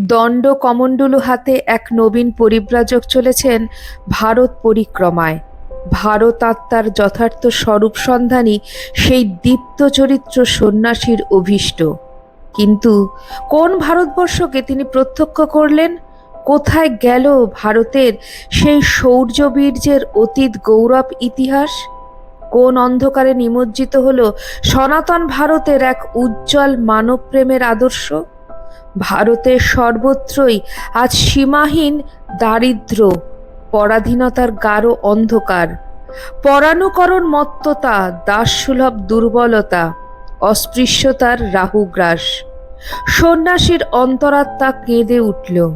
দণ্ড কমণ্ডলু হাতে এক নবীন পরিব্রাজক চলেছেন ভারত পরিক্রমায়। ভারত আত্মার যথার্থ স্বরূপ সন্ধানী সেই দীপ্ত চরিত্র সন্ন্যাসীর অভীষ্ট। কিন্তু কোন ভারতবর্ষকে তিনি প্রত্যক্ষ করলেন? কোথায় গেল ভারতের সেই শৌর্যবীর্যের অতীত গৌরব ইতিহাস? কোন অন্ধকারে নিমজ্জিত হল সনাতন ভারতের এক উজ্জ্বল মানব প্রেমের আদর্শ? ভারতের সর্বত্রই আজ সীমাহীন দারিদ্র পরাধীনতার গাঢ় অন্ধকার। পরানুকরণ মত্ততা, দাসসুলভ দুর্বলতা, অস্পৃশ্যতার রাহুগ্রাস। সন্ন্যাসীর অন্তরাত্মা কেঁদে উঠল।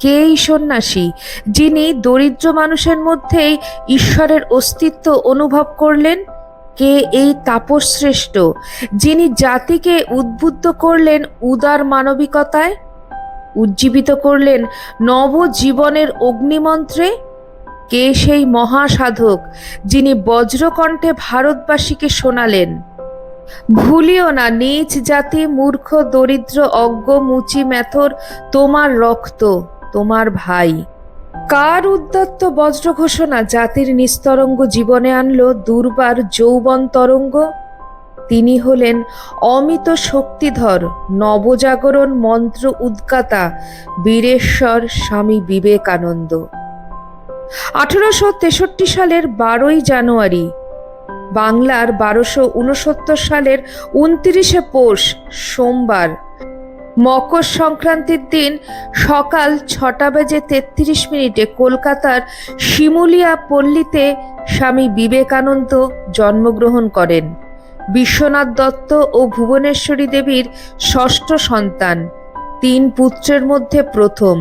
কে এই সন্ন্যাসী, যিনি দরিদ্র মানুষের মধ্যেই ঈশ্বরের অস্তিত্ব অনুভব করলেন? কে এই তাপশ্রেষ্ঠ, যিনি জাতিকে উদ্বুদ্ধ করলেন উদার মানবিকতায়? উজ্জীবিত করলেন নবজীবনের অগ্নিমন্ত্রে? কে সেই মহাসাধক, যিনি বজ্রকণ্ঠে ভারতবাসীকে শোনালেন? ভুলিও না, নিজ জাতি মূর্খ, দরিদ্র, অজ্ঞ, মুচি, মেথর, তোমার রক্ত, তোমার ভাই। কার উদ্যত্ত বজ্র ঘোষণা জাতির নিস্তরঙ্গ জীবনে আনল দুর্বার যৌবন তরঙ্গ? তিনি হলেন অমিত শক্তিধর, নবজাগরণ মন্ত্র উদ্গাতা, বীরেশ্বর স্বামী বিবেকানন্দ। আঠারোশো তেষট্টি সালের বারোই জানুয়ারি, বাংলার বারোশো উনসত্তর সালের উনত্রিশে পৌষ, সোমবার। মকর সংক্রান্তির দিন সকাল ছটা বেজে তেত্রিশ মিনিটে কলকাতার শিমুলিয়া পল্লীতে স্বামী বিবেকানন্দ জন্মগ্রহণ করেন। বিশ্বনাথ দত্ত ও ভুবনেশ্বরী দেবীর ষষ্ঠ সন্তান, তিন পুত্রের মধ্যে প্রথম।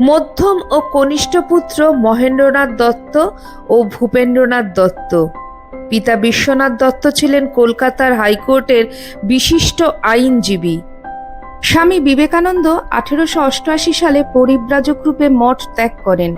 মধ্যম ও কনিষ্ঠ পুত্র মহেন্দ্রনাথ দত্ত ও ভূপেন্দ্রনাথ দত্ত। পিতা বিশ্বনাথ দত্ত ছিলেন কলকাতার হাইকোর্টের বিশিষ্ট আইনজীবী। স্বামী বিবেকানন্দ আঠেরোশো অষ্টআশি সালে পরিব্রাজক রূপে মঠ ত্যাগ করেন।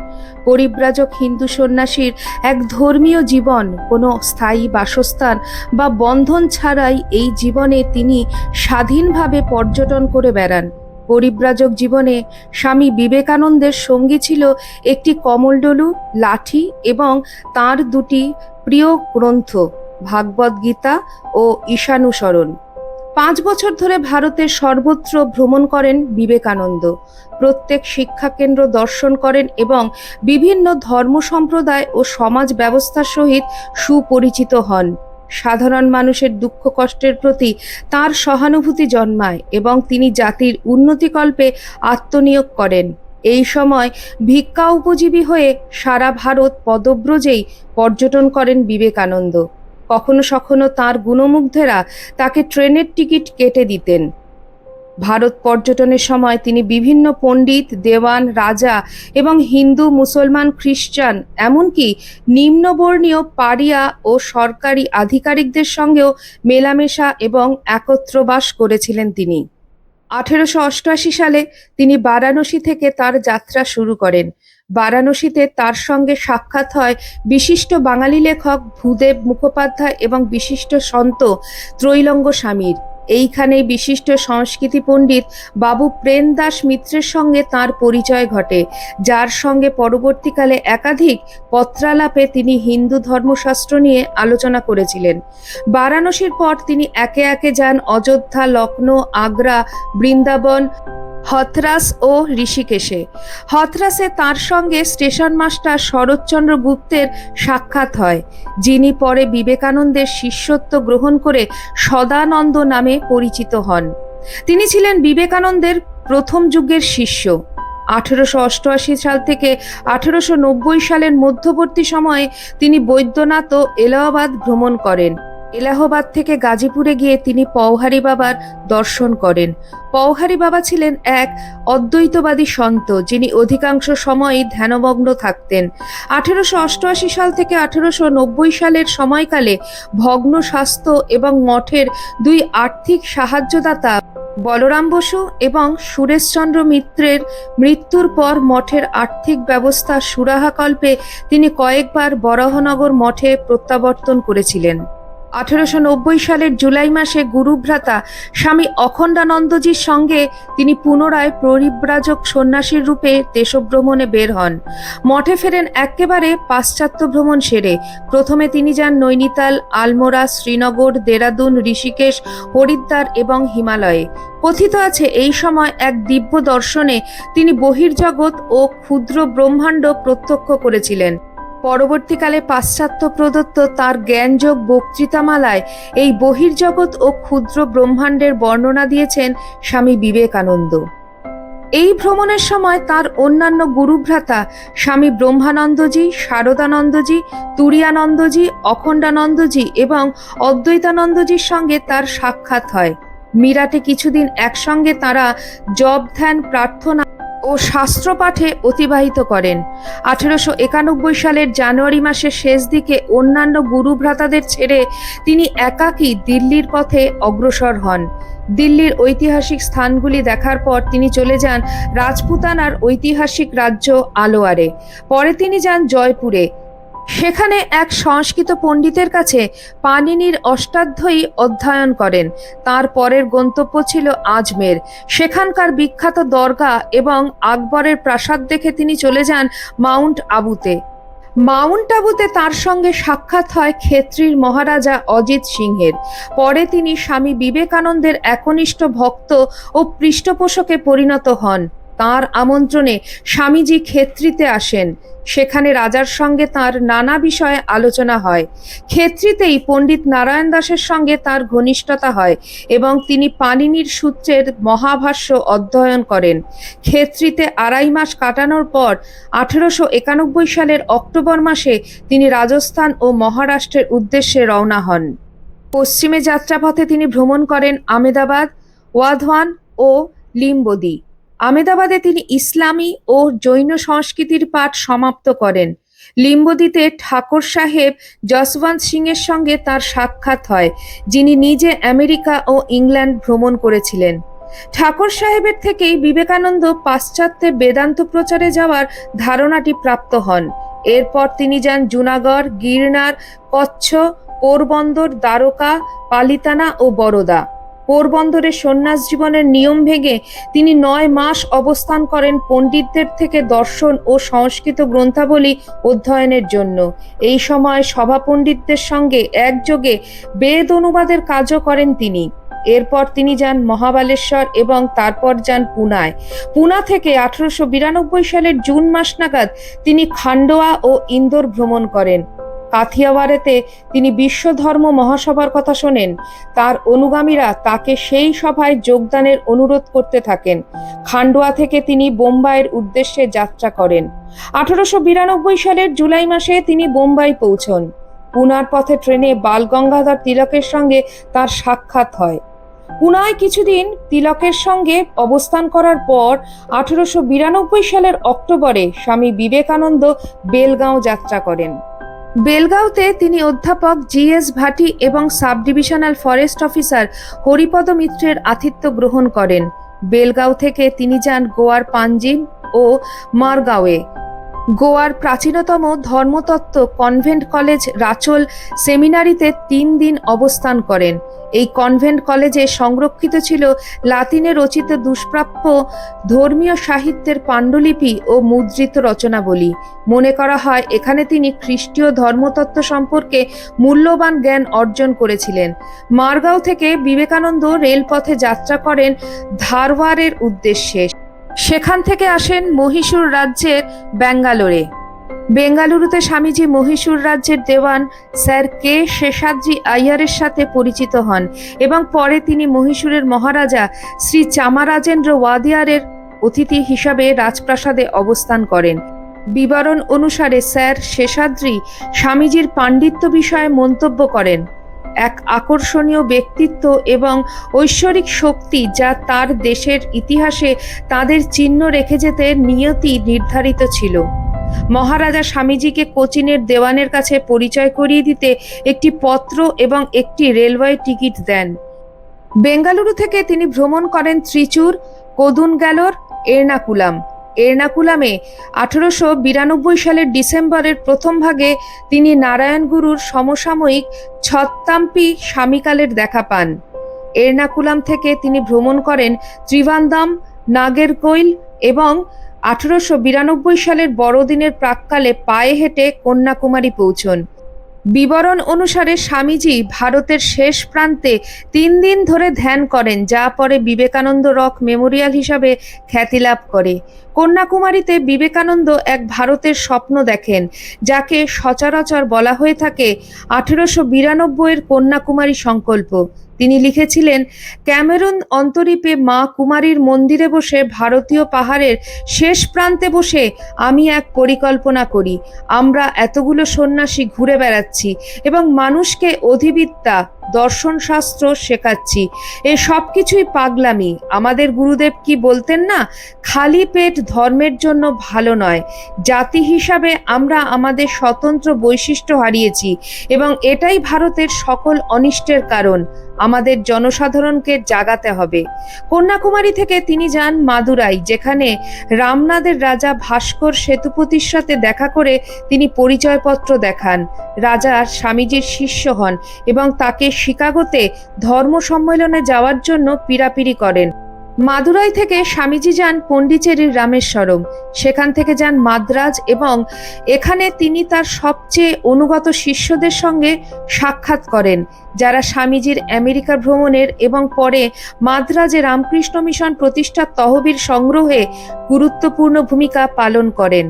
পরিব্রাজক হিন্দু সন্ন্যাসীর এক ধর্মীয় জীবন, কোনো স্থায়ী বাসস্থান বা বন্ধন ছাড়াই এই জীবনে তিনি স্বাধীনভাবে পর্যটন করে বেড়ান। পরিব্রাজক জীবনে স্বামী বিবেকানন্দের সঙ্গী ছিল একটি কমলডলু, লাঠি এবং তার দুটি প্রিয় গ্রন্থ, ভাগবত গীতা ও ঈশানুসরণ। পাঁচ বছর ধরে ভারতের সর্বত্র ভ্রমণ করেন বিবেকানন্দ। প্রত্যেক শিক্ষাকেন্দ্র দর্শন করেন এবং বিভিন্ন ধর্ম সম্প্রদায় ও সমাজ ব্যবস্থার সহিত সুপরিচিত হন। সাধারণ মানুষের দুঃখ কষ্টের প্রতি তার সহানুভূতি জন্মায় এবং তিনি জাতির উন্নতিকল্পে আত্মনিয়োগ করেন। এই সময় ভিক্ষা উপজীবী হয়ে সারা ভারত পদব্রজেই পর্যটন করেন বিবেকানন্দ। কখনো সখনো তার গুণমুগ্ধেরা তাকে ট্রেনের টিকিট কেটে দিতেন। ভারত পর্যটনের সময় তিনি বিভিন্ন পণ্ডিত, দেওয়ান, রাজা এবং হিন্দু, মুসলমান, খ্রিস্টান এমনকি নিম্নবর্ণীয় পারিয়া ও সরকারি আধিকারিকদের সঙ্গেও মেলামেশা এবং একত্রবাস করেছিলেন তিনি। আঠেরোশো অষ্টআশি সালে তিনি বারাণসী থেকে তার যাত্রা শুরু করেন। বারাণসীতে তার সঙ্গে সাক্ষাৎ হয় বিশিষ্ট বাঙালি লেখক ভূদেব মুখোপাধ্যায় এবং বিশিষ্ট সন্ত ত্রৈলঙ্গ স্বামীর। এইখানেই বিশিষ্ট সংস্কৃতি পণ্ডিত বাবু প্রেম দাস মিত্রের সঙ্গে তার পরিচয় ঘটে। যার সঙ্গে পরবর্তীকালে একাধিক পত্রালাপে তিনি হিন্দু ধর্মশাস্ত্র নিয়ে আলোচনা করেছিলেন। বারাণসীর পর তিনি একে একে যান অযোধ্যা লখনৌ আগ্রা, বৃন্দাবন হথরাস ও ঋষিকেশে। হথরাসে তার সঙ্গে স্টেশন মাস্টার শরৎচন্দ্র গুপ্তের সাক্ষাৎ হয়, যিনি পরে বিবেকানন্দের শিষ্যত্ব গ্রহণ করে সদানন্দ নামে পরিচিত হন। তিনি ছিলেন বিবেকানন্দের প্রথম যুগের শিষ্য। আঠেরোশো অষ্টআশি সাল থেকে আঠেরোশো নব্বই সালের মধ্যবর্তী সময়ে তিনি বৈদ্যনাথ ও এলাহাবাদ ভ্রমণ করেন। এলাহাবাদ থেকে গাজীপুরে গিয়ে তিনি পওহারি বাবার দর্শন করেন। পৌহারি বাবা ছিলেন এক অদ্বৈতবাদী সন্ত, যিনি অধিকাংশ সময়ই ধ্যানমগ্ন থাকতেন। আঠেরোশো অষ্টআশি সাল থেকে আঠেরোশো নব্বই সালের সময়কালে ভগ্ন স্বাস্থ্য এবং মঠের দুই আর্থিক সাহায্যদাতা বলরাম বসু এবং সুরেশচন্দ্র মিত্রের মৃত্যুর পর মঠের আর্থিক ব্যবস্থা সুরাহাকল্পে তিনি কয়েকবার বরাহনগর মঠে প্রত্যাবর্তন করেছিলেন। আঠেরোশো নব্বই সালের জুলাই মাসে গুরুভ্রাতা স্বামী অখণ্ডানন্দজির সঙ্গে তিনি পুনরায় পরিব্রাজক সন্ন্যাসীর রূপে দেশভ্রমণে বের হন। মঠে ফেরেন একেবারে পাশ্চাত্য ভ্রমণ সেরে। প্রথমে তিনি যান নৈনিতাল, আলমোড়া, শ্রীনগর, দেরাদুন, ঋষিকেশ, হরিদ্বার এবং হিমালয়ে। কথিত আছে এই সময় এক দিব্য দর্শনে তিনি বহির্জগৎ ও ক্ষুদ্র ব্রহ্মাণ্ড প্রত্যক্ষ করেছিলেন। পরবর্তীকালে পাশ্চাত্য প্রদত্ত তার জ্ঞানযোগ বক্তৃতামালায় এই বহির্জগৎ ও ক্ষুদ্র ব্রহ্মাণ্ডের বর্ণনা দিয়েছেন স্বামী বিবেকানন্দ। এই ভ্রমণের সময় তার অন্যান্য গুরুভ্রাতা স্বামী ব্রহ্মানন্দজি, শারদানন্দজি, তুরিয়ানন্দজি, অখণ্ডানন্দজি এবং অদ্বৈতানন্দজির সঙ্গে তার সাক্ষাৎ হয়। মিরাটে কিছুদিন একসঙ্গে তারা জব ধ্যান প্রার্থনা ও শাস্ত্র পাঠে অতিবাহিত করেন। আঠেরোশো একানব্বই সালের জানুয়ারি মাসের শেষ দিকে অন্যান্য গুরুভ্রাতাদের ছেড়ে তিনি একাকী দিল্লির পথে অগ্রসর হন। দিল্লির ঐতিহাসিক স্থানগুলি দেখার পর তিনি চলে যান রাজপুতানার ঐতিহাসিক রাজ্য আলোয়ারে। পরে তিনি যান জয়পুরে। সেখানে এক সংস্কৃত পণ্ডিতের কাছে পানিনির অষ্টাধ্যায়ী অধ্যয়ন করেন। তার পরের গন্তব্য ছিল আজমের। সেখানকার বিখ্যাত দরগা এবং আকবরের প্রাসাদ দেখে তিনি চলে যান মাউন্ট আবুতে। মাউন্ট আবুতে তার সঙ্গে সাক্ষাৎ হয় ক্ষেত্রীর মহারাজা অজিত সিংহের। পরে তিনি স্বামী বিবেকানন্দের একনিষ্ঠ ভক্ত ও পৃষ্ঠপোষকে পরিণত হন। তার আমন্ত্রণে স্বামীজি ক্ষেত্রিতে আসেন। সেখানে রাজার সঙ্গে তার নানা বিষয়ে আলোচনা হয়। ক্ষেত্রিতেই পণ্ডিত নারায়ণ দাসের সঙ্গে তার ঘনিষ্ঠতা হয় এবং তিনি পানিনির সূত্রের মহাভাষ্য অধ্যয়ন করেন। ক্ষেত্রীতে আড়াই মাস কাটানোর পর আঠেরোশো একানব্বই সালের অক্টোবর মাসে তিনি রাজস্থান ও মহারাষ্ট্রের উদ্দেশ্যে রওনা হন। পশ্চিমে যাত্রাপথে তিনি ভ্রমণ করেন আমেদাবাদ, ওয়াধওয়ান ও লিম্বদি। আমেদাবাদে তিনি ইসলামী ও জৈন সংস্কৃতির পাঠ সমাপ্ত করেন। লিম্বদিতে ঠাকুর সাহেব যশবন্ত সিংয়ের সঙ্গে তার সাক্ষাৎ হয়, যিনি নিজে আমেরিকা ও ইংল্যান্ড ভ্রমণ করেছিলেন। ঠাকুর সাহেবের থেকেই বিবেকানন্দ পাশ্চাত্যে বেদান্ত প্রচারে যাওয়ার ধারণাটি প্রাপ্ত হন। এরপর তিনি যান জুনাগড়, গিরনার, কচ্ছ, পোরবন্দর, দ্বারকা, পালিতানা ও বরোদা। পোরবন্দরের সন্ন্যাস জীবনের নিয়ম ভেঙে তিনি নয় মাস অবস্থান করেন পণ্ডিতদের থেকে দর্শন ও সংস্কৃত গ্রন্থাবলী অধ্যয়নের জন্য। এই সময় সভা পণ্ডিতদের সঙ্গে একযোগে বেদ অনুবাদের কাজও করেন তিনি। এরপর তিনি যান মহাবালেশ্বর এবং তারপর যান পুনায়। পুনা থেকে আঠারোশো বিরানব্বই সালের জুন মাস নাগাদ তিনি খান্ডোয়া ও ইন্দোর ভ্রমণ করেন। কাথিয়াওয়াড়েতে তিনি বিশ্ব ধর্ম মহাসভার কথা শোনেন। তার অনুগামীরা তাকে সেই সভায় যোগদানের অনুরোধ করতে থাকেন। খান্ডোয়া থেকে তিনি বোম্বাইয়ের উদ্দেশ্যে যাত্রা করেন। আঠারোশো বিরানব্বই সালের জুলাই মাসে তিনি বোম্বাই পৌঁছন। পুনার পথে ট্রেনে বালগঙ্গাধর তিলকের সঙ্গে তার সাক্ষাৎ হয়। পুনায় কিছুদিন তিলকের সঙ্গে অবস্থান করার পর আঠারোশো বিরানব্বই সালের অক্টোবরে স্বামী বিবেকানন্দ বেলগাঁও যাত্রা করেন। বেলগাঁওতে তিনি অধ্যাপক জি এস ভাটি এবং sub divisional forest officer Haripada মিত্রের আতিথ্য গ্রহণ করেন। বেলগাঁও থেকে তিনি যান গোয়ার পাঞ্জিম ও মারগাঁওয়ে। গোয়ার প্রাচীনতম ধর্মতত্ত্ব কনভেন্ট কলেজ রাচল সেমিনারিতে তিন দিন অবস্থান করেন। এই কনভেন্ট কলেজে সংরক্ষিত ছিল লাতিনে রচিত দুষ্প্রাপ্য, ধর্মীয় সাহিত্যের পাণ্ডুলিপি ও মুদ্রিত রচনাবলী। মনে করা হয়, এখানে তিনি খ্রিস্টীয় ধর্মতত্ত্ব সম্পর্কে মূল্যবান জ্ঞান অর্জন করেছিলেন। মারগাঁও থেকে বিবেকানন্দ রেলপথে যাত্রা করেন ধারওয়ারের উদ্দেশ্যে। সেখান থেকে আসেন মহীশূর রাজ্যের ব্যাঙ্গালোরে। বেঙ্গালুরুতে স্বামীজি মহীশূর রাজ্যের দেওয়ান স্যার কে শেষাদ্রি আইয়ারের সাথে পরিচিত হন এবং পরে তিনি মহীশূরের মহারাজা শ্রী চামারাজেন্দ্র ওয়াদিয়ারের অতিথি হিসাবে রাজপ্রাসাদে অবস্থান করেন। বিবরণ অনুসারে স্যার শেষাদ্রি স্বামীজির পাণ্ডিত্য বিষয়ে মন্তব্য করেন। এক আকর্ষণীয় ব্যক্তিত্ব এবং ঐশ্বরিক শক্তি যা তার দেশের ইতিহাসে তাদের চিহ্ন রেখে যেতে নিয়তি নির্ধারিত ছিল। মহারাজা স্বামীজিকে কোচিনের দেওয়ানের কাছে পরিচয় করিয়ে দিতে একটি পত্র এবং একটি রেলওয়ে টিকিট দেন। বেঙ্গালুরু থেকে তিনি ভ্রমণ করেন ত্রিচুর, কোদুনগ্যালোর, এর্নাকুলাম। এর্নাকুলামে আঠেরোশো বিরানব্বই সালের ডিসেম্বরের প্রথম ভাগে তিনি নারায়ণ গুরুর সমসাময়িক ছত্তাম্পি স্বামীকালের দেখা পান। এর্নাকুলাম থেকে তিনি ভ্রমণ করেন ত্রিভান্দাম নাগেরকৈল এবং আঠেরোশো বিরানব্বই সালের বড়দিনের প্রাককালে পায়ে হেঁটে কন্যাকুমারী পৌঁছন। বিবরণ অনুসারে স্বামীজি ভারতের শেষ প্রান্তে তিন দিন ধরে ধ্যান করেন, যা পরে বিবেকানন্দ রক মেমোরিয়াল হিসাবে খ্যাতি লাভ করে। কন্যাকুমারীতে বিবেকানন্দ এক ভারতের স্বপ্ন দেখেন, যাকে সচরাচর বলা হয়ে থাকে আঠেরোশো বিরানব্বইয়ের কন্যাকুমারী সংকল্প। তিনি লিখেছিলেন, ক্যামেরুন অন্তরীপে মা কুমারীর মন্দিরে বসে, ভারতীয় পাহাড়ের শেষ প্রান্তে বসে আমি এক পরিকল্পনা করি। আমরা এতগুলো সন্ন্যাসী ঘুরে বেড়াচ্ছি এবং মানুষকে অধিবিদ্যা দর্শনশাস্ত্র শেখাচ্ছি। এ সব কিছুই পাগলামি। আমাদের গুরুদেব কি বলতেন না? খালি পেট ধর্মের জন্য ভালো নয়। জাতি হিসাবে আমরা আমাদের স্বতন্ত্র বৈশিষ্ট্য হারিয়েছি এবং এটাই ভারতের সকল অনিষ্টের কারণ। আমাদের জনসাধারণকে জাগাতে হবে। কন্যাকুমারী থেকে তিনি যান মাদুরাই, যেখানে রামনাদের রাজা ভাস্কর সেতুপতির সাথে দেখা করে তিনি পরিচয়পত্র দেখান। রাজা স্বামীজির শিষ্য হন এবং তাকে শিকাগোতে ধর্ম সম্মেলনে যাওয়ার জন্য পীড়াপিড়ি করেন। মাদুরাই থেকে স্বামীজি যান পন্ডিচেরির রামেশ্বরম। সেখান থেকে যান মাদ্রাজ এবং এখানে তিনি তার সবচেয়ে অনুগত শিষ্যদের সঙ্গে সাক্ষাৎ করেন, যারা স্বামীজির আমেরিকা ভ্রমণের এবং পরে মাদ্রাজে রামকৃষ্ণ মিশন প্রতিষ্ঠার তহবিল সংগ্রহে গুরুত্বপূর্ণ ভূমিকা পালন করেন।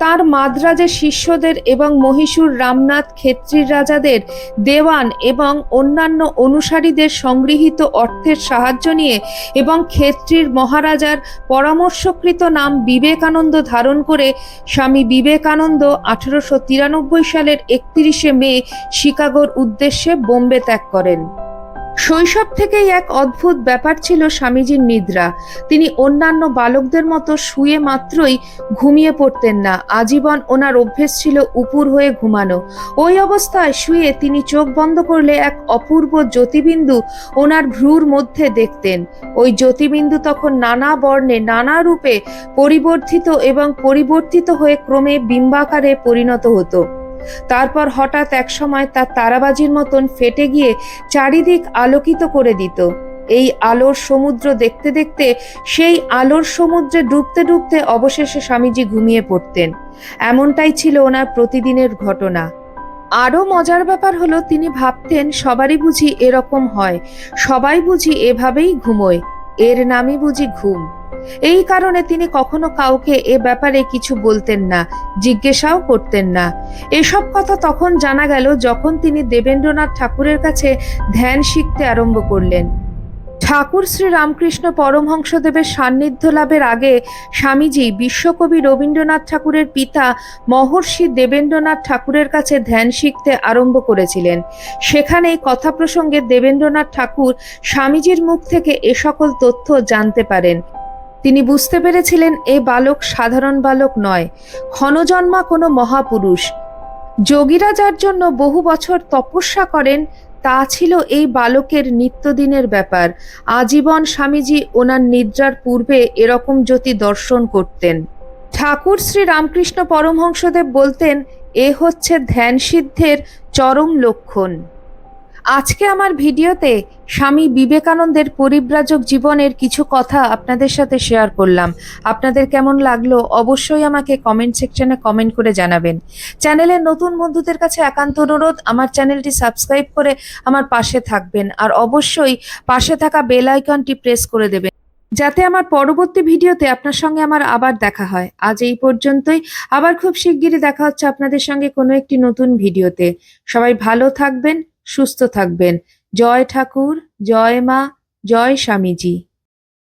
তার মাদ্রাজের শিষ্যদের এবং মহীশূর রামনাথ ক্ষেত্রীর রাজাদের দেওয়ান এবং অন্যান্য অনুসারীদের সংগৃহীত অর্থের সাহায্য নিয়ে এবং ক্ষেত্রীর মহারাজার পরামর্শকৃত নাম বিবেকানন্দ ধারণ করে স্বামী বিবেকানন্দ আঠারোশো তিরানব্বই সালের একত্রিশে মে শিকাগোর উদ্দেশ্যে বোম্বে ত্যাগ করেন। শৈশব থেকেই এক অদ্ভুত ব্যাপার ছিল স্বামীজির নিদ্রা। তিনি অন্যান্য বালকদের মতো শুয়ে মাত্রই ঘুমিয়ে পড়তেন না। আজীবন ওনার অভ্যেস ছিল উপুর হয়ে ঘুমানো। ওই অবস্থায় শুয়ে তিনি চোখ বন্ধ করলে এক অপূর্ব জ্যোতিবিন্দু ওনার ভ্রুর মধ্যে দেখতেন। ওই জ্যোতিবিন্দু তখন নানা বর্ণে নানা রূপে পরিবর্তিত এবং পরিবর্তিত হয়ে ক্রমে বিম্বাকারে পরিণত হতো। তারপর হঠাৎ একসময় তার তারাবাজির মতন ফেটে গিয়ে চারিদিক আলোকিত করে দিত। এই আলোর সমুদ্র দেখতে দেখতে, সেই আলোর সমুদ্রে ডুবতে ডুবতে অবশেষে স্বামীজি ঘুমিয়ে পড়তেন। এমনটাই ছিল ওনার প্রতিদিনের ঘটনা। আরও মজার ব্যাপার হলো, তিনি ভাবতেন, সবারই বুঝি এরকম হয়। সবাই বুঝি এভাবেই ঘুমোয়। এর নামই বুঝি ঘুম। এই কারণে তিনি কখনো কাউকে এ ব্যাপারে কিছু বলতেন না, জিজ্ঞাসাও করতেন না। এসব কথা তখন জানা গেল যখন তিনি দেবেন্দ্রনাথ ঠাকুরের কাছে ধ্যান শিখতে আরম্ভ করলেন। ঠাকুর শ্রী রামকৃষ্ণ পরমহংসদেবের সান্নিধ্য লাভের আগে স্বামীজি বিশ্বকবি রবীন্দ্রনাথ ঠাকুরের পিতা মহর্ষি দেবেন্দ্রনাথ ঠাকুরের কাছে ধ্যান শিখতে আরম্ভ করেছিলেন। সেখানেই কথা প্রসঙ্গে দেবেন্দ্রনাথ ঠাকুর স্বামীজির মুখ থেকে এ সকল তথ্য জানতে পারেন। তিনি বুঝতে পেরেছিলেন এ বালক সাধারণ বালক নয়, ক্ষণজন্মা কোনো মহাপুরুষ। যোগীরা যার জন্য বহু বছর তপস্যা করেন, তা ছিল এই বালকের নিত্যদিনের ব্যাপার। আজীবন স্বামীজি ওনার নিদ্রার পূর্বে এরকম জ্যোতি দর্শন করতেন। ঠাকুর শ্রী রামকৃষ্ণ পরমহংসদেব বলতেন, এ হচ্ছে ধ্যান সিদ্ধের চরম লক্ষণ। আজকে আমার ভিডিওতে স্বামী বিবেকানন্দের পরিব্রাজক জীবনের কিছু কথা আপনাদের সাথে শেয়ার করলাম। আপনাদের কেমন লাগল অবশ্যই আমাকে কমেন্ট সেকশনে কমেন্ট করে জানাবেন। চ্যানেলের নতুন বন্ধুদের কাছে একান্ত অনুরোধ, আমার চ্যানেলটি সাবস্ক্রাইব করে আমার পাশে থাকবেন আর অবশ্যই পাশে থাকা বেল আইকনটি প্রেস করে দেবেন, যাতে আমার পরবর্তী ভিডিওতে আপনার সঙ্গে আমার আবার দেখা হয়। আজ এই পর্যন্তই। আবার খুব শিগগিরই দেখা হচ্ছে আপনাদের সঙ্গে কোনো একটি নতুন ভিডিওতে। সবাই ভালো থাকবেন সুস্থ থাকবেন। জয় ঠাকুর জয় মা জয় স্বামীজি।